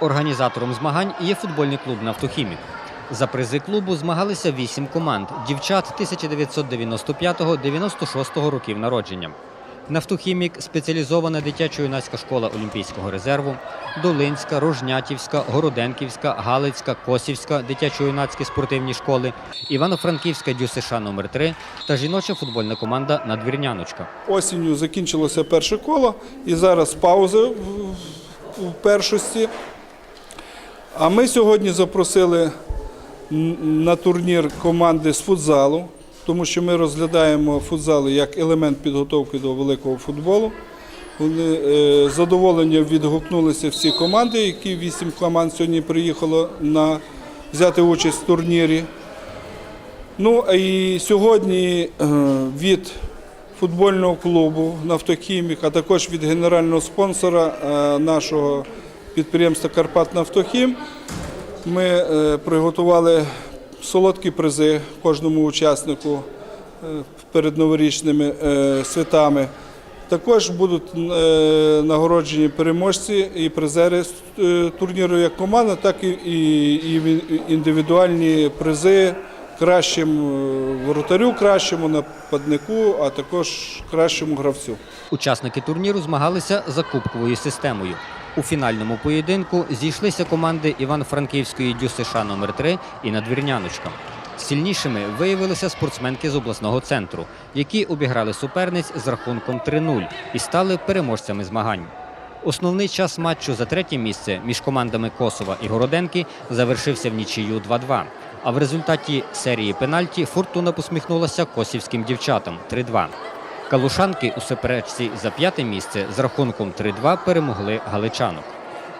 Організатором змагань є футбольний клуб Нафтохімік. За призи клубу змагалися вісім команд дівчат 1995-96 років народження. Нафтохімік спеціалізована дитячо-юнацька школа Олімпійського резерву, Долинська, Рожнятівська, Городенківська, Галицька, Косівська дитячо-юнацькі спортивні школи, Івано-Франківська ДЮСШ номер 3 та жіноча футбольна команда Надвірняночка. Осінню закінчилося перше коло і зараз пауза в першості. А ми сьогодні запросили на турнір команди з футзалу, тому що ми розглядаємо футзал як елемент підготовки до великого футболу. Вони е, задоволенням відгукнулися всі команди, які вісім команд сьогодні приїхало на взяти участь в турнірі. Ну і сьогодні е, від футбольного клубу Нафтохімік, а також від генерального спонсора е, нашого підприємства Карпат Нафтохім ми е, приготували солодкі призи кожному учаснику е, перед новорічними е, святами. Також будуть нагороджені переможці і призери турніру як команда, так і, індивідуальні призи кращим воротарю, кращому нападнику, а також кращому гравцю. Учасники турніру змагалися за кубковою системою. У фінальному поєдинку зійшлися команди Івано-Франківської ДЮСШ номер 3 і Надвірняночка. Сильнішими виявилися спортсменки з обласного центру, які обіграли суперниць з рахунком 3-0 і стали переможцями змагань. Основний час матчу за третє місце між командами Косова і Городенки завершився в нічию 2-2. А в результаті серії пенальті фортуна посміхнулася косівським дівчатам 3-2. Калушанки у суперечці за п'яте місце з рахунком 3-2 перемогли галичанок.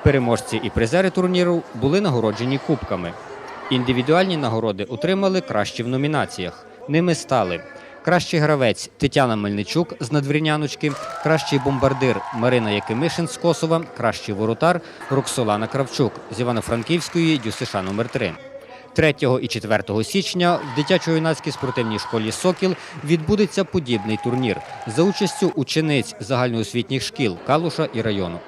Переможці і призери турніру були нагороджені кубками. Індивідуальні нагороди отримали кращі в номінаціях. Ними стали кращий гравець Тетяна Мельничук з надвірняночки, кращий бомбардир Марина Якимишин з Косова, кращий воротар Роксолана Кравчук з Івано-Франківської ДЮСШ номер 3 3 і 4 січня в дитячо-юнацькій спортивній школі Сокіл відбудеться подібний турнір за участю учениць загальноосвітніх шкіл Калуша і району.